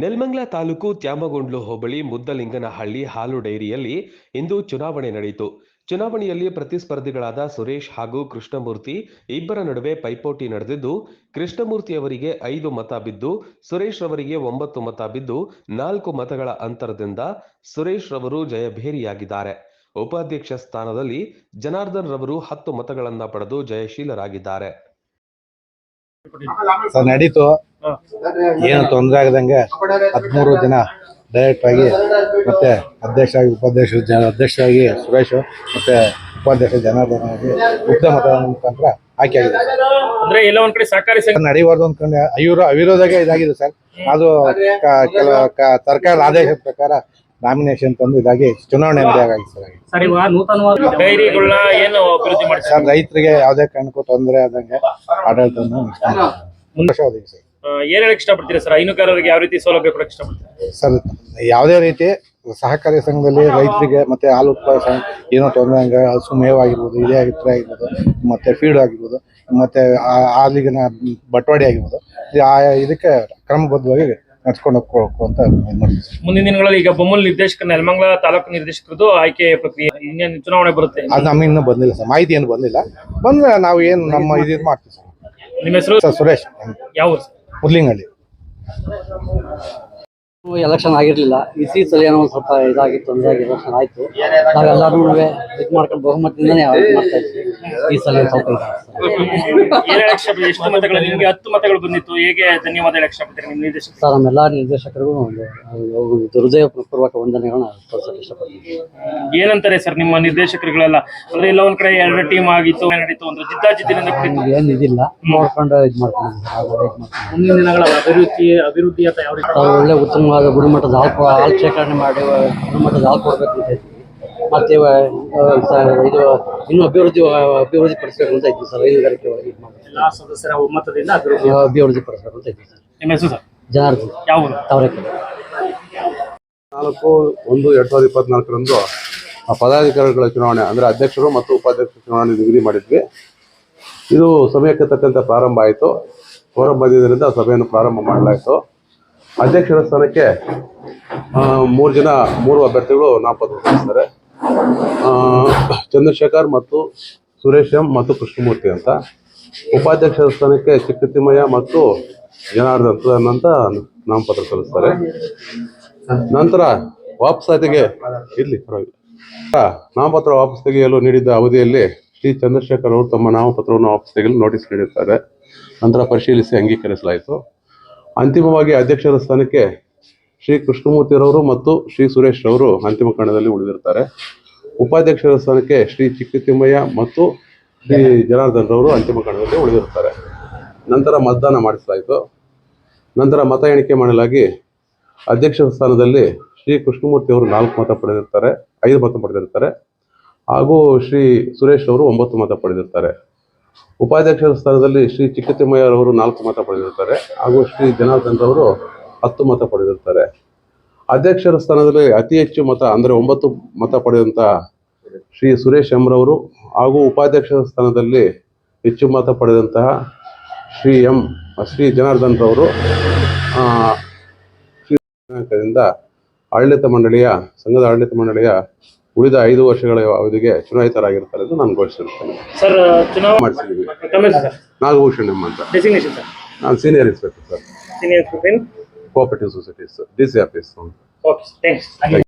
ನೆಲಮಂಗಲ ತಾಲೂಕು ತ್ಯಾಮಗೊಂಡ್ಲು ಹೋಬಳಿ ಮುದ್ದಲಿಂಗನಹಳ್ಳಿ ಹಾಲು ಡೈರಿಯಲ್ಲಿ ಇಂದು ಚುನಾವಣೆ ನಡೆಯಿತು. ಚುನಾವಣೆಯಲ್ಲಿ ಪ್ರತಿಸ್ಪರ್ಧಿಗಳಾದ ಸುರೇಶ್ ಹಾಗೂ ಕೃಷ್ಣಮೂರ್ತಿ ಇಬ್ಬರ ನಡುವೆ ಪೈಪೋಟಿ ನಡೆದಿದ್ದು, ಕೃಷ್ಣಮೂರ್ತಿ ಅವರಿಗೆ ಐದು ಮತ ಬಿದ್ದು, ಸುರೇಶ್ ರವರಿಗೆ ಒಂಬತ್ತು ಮತ ಬಿದ್ದು, ನಾಲ್ಕು ಮತಗಳ ಅಂತರದಿಂದ ಸುರೇಶ್ ರವರು ಜಯಭೇರಿಯಾಗಿದ್ದಾರೆ. ಉಪಾಧ್ಯಕ್ಷ ಸ್ಥಾನದಲ್ಲಿ ಜನಾರ್ದನ್ ರವರು ಹತ್ತು ಮತಗಳನ್ನು ಪಡೆದು ಜಯಶೀಲರಾಗಿದ್ದಾರೆ. ಸರ್ ನಡೀತು. ಏನು ತೊಂದರೆ ಆಗದಂಗೆ ಹದಿಮೂರು ಜನ ಡೈರೆಕ್ಟ್ ಆಗಿ ಮತ್ತೆ ಅಧ್ಯಕ್ಷ ಆಗಿ ಉಪಾಧ್ಯಕ್ಷ ಜನ ಅಧ್ಯಕ್ಷರಾಗಿ ಸುರೇಶ್ ಮತ್ತೆ ಉಪಾಧ್ಯಕ್ಷ ಜನಾರ್ದನ್ ಆಗಿ ಉದ್ದ ಮತದಾನ ಮುಖಾಂತರ ಆಯ್ಕೆ ಆಗಿದೆ ಅಂದ್ರೆ ಎಲ್ಲ ಒಂದ್ ಕಡೆ ಸಂಘ ಅನ್ಕೊಂಡೆ. ಅವಿರೋ ಅವಿರೋಧಾಗೆ ಇದಾಗಿದೆ ಸರ್. ಅದು ಕ- ಕೆಲ ಕ- ಸರ್ಕಾರದ ಆದೇಶದ ಪ್ರಕಾರ ನಾಮಿನೇಷನ್ ತಂದು ಇದಾಗಿ ಚುನಾವಣೆ ನಡೆಯಾಗಿದೆ ಸರ್. ಇವಾಗ ನೂತನವಾಗಿ ಡೈರಿಗಳನ್ನ ಏನು ಅಭಿವೃದ್ಧಿ ಸರ್ ರೈತರಿಗೆ ಯಾವುದೇ ಕಾರಣಕ್ಕೂ ತೊಂದರೆ ಆದಂಗೆ ಆಡಳಿತವನ್ನು ಮುಂದುವರಿಸೋದಿದೆ ಸರ್. ಏನ್ ಹೇಳಕ್ ಇಷ್ಟಪಡ್ತೀರಾ ಸರ್? ಹೈನುಗಾರರಿಗೆ ಯಾವ ರೀತಿ ಸೌಲಭ್ಯ ಕೊಡಕ್ ಇಷ್ಟಪಡ್ತೀರಾ? ಸರ್ ಯಾವುದೇ ರೀತಿ ಸಹಕಾರಿ ಸಂಘದಲ್ಲಿ ರೈತರಿಗೆ ಮತ್ತೆ ಹಾಲು ಉತ್ಪಾದನೆ ಏನೋ ತೊಂದರೆ ಹಂಗ ಹಸು ಮೇವಾಗಿರ್ಬೋದು ಇದೇ ಆಗಿರ್ತಾರೆ ಆಗಿರ್ಬೋದು ಮತ್ತೆ ಫೀಡ್ ಆಗಿರ್ಬೋದು ಮತ್ತೆ ಆ- ಹಾಲಿಗಿನ ಬಟವಾಡಿ ಆಗಿರ್ಬೋದು ಇದಕ್ಕೆ ಕ್ರಮಬದ್ಧವಾಗಿ ನಡ್ಸ್ಕೊಂಡು ಹೋಗ್ಬೇಕು ಅಂತ ಇದ್ ಮಾಡ್ತೀವಿ ಮುಂದಿನ ದಿನಗಳಲ್ಲಿ ಈಗ ಬೊಮ್ಮಲ್ ನಿರ್ದೇಶಕ ನೆಲಮಂಗಲ ತಾಲೂಕು ನಿರ್ದೇಶಕರದ್ದು ಆಯ್ಕೆ ಪ್ರಕ್ರಿಯೆ ಇನ್ನೇನು ಚುನಾವಣೆ ಬರುತ್ತೆ? ಅದು ನಮಗೆ ಇನ್ನೂ ಬಂದಿಲ್ಲ ಸರ್. ಮಾಹಿತಿ ಏನು ಬಂದಿಲ್ಲ. ಬಂದ್ರೆ ನಾವು ಏನು ನಮ್ಮ ಇದು ಮಾಡ್ತೀವಿ ಸರ್. ನಿಮ್ಮ ಹೆಸರು? ಸರ್ ಸುರೇಶ್. ಯಾವ ಊರು ಸರ್? ಮುದ್ಲಿಂಗಳ್ಳಿ ಎಲೆಕ್ಷನ್ ಆಗಿರ್ಲಿಲ್ಲ. ಈ ಸಲ ಏನೋ ಒಂದು ಸ್ವಲ್ಪ ಇದಾಗಿತ್ತು ತೊಂದರೆ ಆಗಿ ಎಲೆಕ್ಷನ್ ಆಯ್ತು ನಾವೆಲ್ಲರೂ ಇದು ಮಾಡ್ಕೊಂಡು ಬಹುಮತದಿಂದನೇ ಮಾಡ್ತಾ ಇದ್ವಿ. ಈ ಸಲ ಸ್ವಲ್ಪ ಎಷ್ಟು ಮತಗಳು ನಿಮ್ಗೆ ಹತ್ತು ಮತಗಳು ಬಂದಿತ್ತು ಹೇಗೆ ಧನ್ಯವಾದ ನಿರ್ದೇಶಕ? ಸರ್ ನಮ್ಮೆಲ್ಲ ನಿರ್ದೇಶಕರಿಗೂ ಒಂದು ಒಂದು ಹೃದಯಪೂರ್ವಕ ವಂದನೆಗಳನ್ನ ತೋರ್ಸಕ್ಕೆ ಇಷ್ಟಪಡ್ತೀನಿ. ಏನಂತಾರೆ ಸರ್ ನಿಮ್ಮ ನಿರ್ದೇಶಕರುಗಳೆಲ್ಲ? ಅಂದ್ರೆ ಎಲ್ಲ ಒಂದ್ ಕಡೆ ಎರಡು ಟೀಮ್ ಆಗಿತ್ತು ನಡೀತು ಒಂದು ಜಿದ್ದಾಜಿದ್ದಿನಿಂದ ಕುಡಿತು ಏನು ಇದಿಲ್ಲ. ನೋಡ್ಕೊಂಡು ಇದು ಮಾಡ್ಕೊಂಡು ಮುಂದಿನ ದಿನಗಳ ಅಭಿವೃದ್ಧಿ ಅಭಿವೃದ್ಧಿ ಅಂತ ಯಾವ ರೀತಿ ಉತ್ತಮ ಒಳ್ಳೆ ಉತ್ತಮವಾದ ಗುಣಮಟ್ಟದ ಹಾಲು ಕೊ- ಹಾಲು ಶೇಖರಣೆ ಮಾಡಿ ಗುಣಮಟ್ಟದ ಹಾಲು ಕೊಡಬೇಕು ಅಂತ ಹೇಳ್ತೀವಿ. ಮತ್ತೆ ಇದು ಇನ್ನೂ ಅಭಿವೃದ್ಧಿ ಅಭಿವೃದ್ಧಿ ಪಡಿಸಬೇಕು ಅಂತ ಇದ್ದೀವಿ ಸರ್. ಹೈನುಗಾರಿಕೆ. ಎಲ್ಲಾ ಸದಸ್ಯರ ಒಮ್ಮತದಿಂದ ಅಭಿವೃದ್ಧಿ ಅಭಿವೃದ್ಧಿ ಪಡಿಸಬೇಕು ಅಂತ ಇದ್ದೀವಿ ಸರ್. ನಿಮ್ಮ ಹೆಸರು ಸರ್? ಜನಾರ್ದನ್ ಯಾವ ಊರು? ತಾವರೆಕೆರೆ ನಾಲ್ಕು ಒಂದು ಎರಡು ಸಾವಿರದ ಇಪ್ಪತ್ನಾಲ್ಕರಂದು ಆ ಪದಾಧಿಕಾರಿಗಳ ಚುನಾವಣೆ ಅಂದ್ರೆ ಅಧ್ಯಕ್ಷರು ಮತ್ತು ಉಪಾಧ್ಯಕ್ಷ ಚುನಾವಣೆ ನಿಗದಿ ಮಾಡಿದ್ವಿ. ಇದು ಸಮಯಕ್ಕೆ ತಕ್ಕಂತೆ ಪ್ರಾರಂಭ ಆಯಿತು. ಫೋರಂ ಬಂದಿದ್ದರಿಂದ ಸಭೆಯನ್ನು ಪ್ರಾರಂಭ ಮಾಡಲಾಯಿತು. ಅಧ್ಯಕ್ಷರ ಸ್ಥಾನಕ್ಕೆ ಮೂರು ಜನ ಮೂರು ಅಭ್ಯರ್ಥಿಗಳು ನಾಮಪತ್ರ ಸಲ್ಲಿಸ್ತಾರೆ ಚಂದ್ರಶೇಖರ್ ಮತ್ತು ಸುರೇಶ್ ಎಂ ಮತ್ತು ಕೃಷ್ಣಮೂರ್ತಿ ಅಂತ. ಉಪಾಧ್ಯಕ್ಷರ ಸ್ಥಾನಕ್ಕೆ ಚಿಕ್ಕತಿಮ್ಮಯ್ಯ ಮತ್ತು ಜನಾರ್ದನ್ ಅಂತ ನಾಮಪತ್ರ ಸಲ್ಲಿಸ್ತಾರೆ. ನಂತರ ವಾಪಸಾತಿಗೆ ಆ, ನಾಮಪತ್ರ ವಾಪಸ್ ತೆಗೆಯಲು ನೀಡಿದ್ದ ಅವಧಿಯಲ್ಲಿ ಶ್ರೀ ಚಂದ್ರಶೇಖರ್ ಅವರು ತಮ್ಮ ನಾಮಪತ್ರವನ್ನು ವಾಪಸ್ ತೆಗೆಯಲು ನೋಟಿಸ್ ನೀಡಿರ್ತಾರೆ ನಂತರ ಪರಿಶೀಲಿಸಿ ಅಂಗೀಕರಿಸಲಾಯಿತು. ಅಂತಿಮವಾಗಿ ಅಧ್ಯಕ್ಷರ ಸ್ಥಾನಕ್ಕೆ ಶ್ರೀ ಕೃಷ್ಣಮೂರ್ತಿರವರು ಮತ್ತು ಶ್ರೀ ಸುರೇಶ್ ರವರು ಅಂತಿಮ ಕಣದಲ್ಲಿ ಉಳಿದಿರ್ತಾರೆ. ಉಪಾಧ್ಯಕ್ಷರ ಸ್ಥಾನಕ್ಕೆ ಶ್ರೀ ಚಿಕ್ಕತಿಮ್ಮಯ್ಯ ಮತ್ತು ಶ್ರೀ ಜನಾರ್ದನ್ ರವರು ಅಂತಿಮ ಕಣದಲ್ಲಿ ಉಳಿದಿರ್ತಾರೆ. ನಂತರ ಮತದಾನ ಮಾಡಿಸಲಾಯಿತು. ನಂತರ ಮತ ಎಣಿಕೆ ಮಾಡಲಾಗಿ ಅಧ್ಯಕ್ಷರ ಸ್ಥಾನದಲ್ಲಿ ಶ್ರೀ ಕೃಷ್ಣಮೂರ್ತಿ ಅವರು ನಾಲ್ಕು ಮತ ಪಡೆದಿರ್ತಾರೆ, ಐದು ಮತ ಪಡೆದಿರ್ತಾರೆ. ಹಾಗೂ ಶ್ರೀ ಸುರೇಶ್ ಅವರು ಒಂಬತ್ತು ಮತ ಪಡೆದಿರ್ತಾರೆ. ಉಪಾಧ್ಯಕ್ಷರ ಸ್ಥಾನದಲ್ಲಿ ಶ್ರೀ ಚಿಕ್ಕತಿಮ್ಮಯ್ಯ ಅವರು ನಾಲ್ಕು ಮತ ಪಡೆದಿರ್ತಾರೆ ಹಾಗೂ ಶ್ರೀ ಜನಾರ್ದನ್ ರವರು ಹತ್ತು ಮತ ಪಡೆದಿರ್ತಾರೆ. ಅಧ್ಯಕ್ಷರ ಸ್ಥಾನದಲ್ಲಿ ಅತಿ ಹೆಚ್ಚು ಮತ ಅಂದರೆ ಒಂಬತ್ತು ಮತ ಪಡೆದಂಥ ಶ್ರೀ ಸುರೇಶ್ ಎಂರವರು ಹಾಗೂ ಉಪಾಧ್ಯಕ್ಷರ ಸ್ಥಾನದಲ್ಲಿ ಹೆಚ್ಚು ಮತ ಪಡೆದಂತಹ ಶ್ರೀ ಎಂ ಶ್ರೀ ಜನಾರ್ದನ್ ರವರು ಆ, ದಿನಾಂಕದಿಂದ ಆಡಳಿತ ಮಂಡಳಿಯ ಸಂಘದ ಆಡಳಿತ ಮಂಡಳಿಯ ಉಳಿದ ಐದು ವರ್ಷಗಳ ಅವಧಿಗೆ ಚುನಾಯಿತರಾಗಿರ್ತಾರೆ ಎಂದು ನಾನು ಘೋಷಿಸಿರುತ್ತೇನೆ ಸರ್ ಚುನಾವಣೆ ಮಾಡಿಸಿದ್ದೀವಿ. ನಾಗಭೂಷಣ್ ಎಂ ಅಂತ. Designation sir? ನಾನು senior inspector sir. Senior cooperative societies D C office okay thanks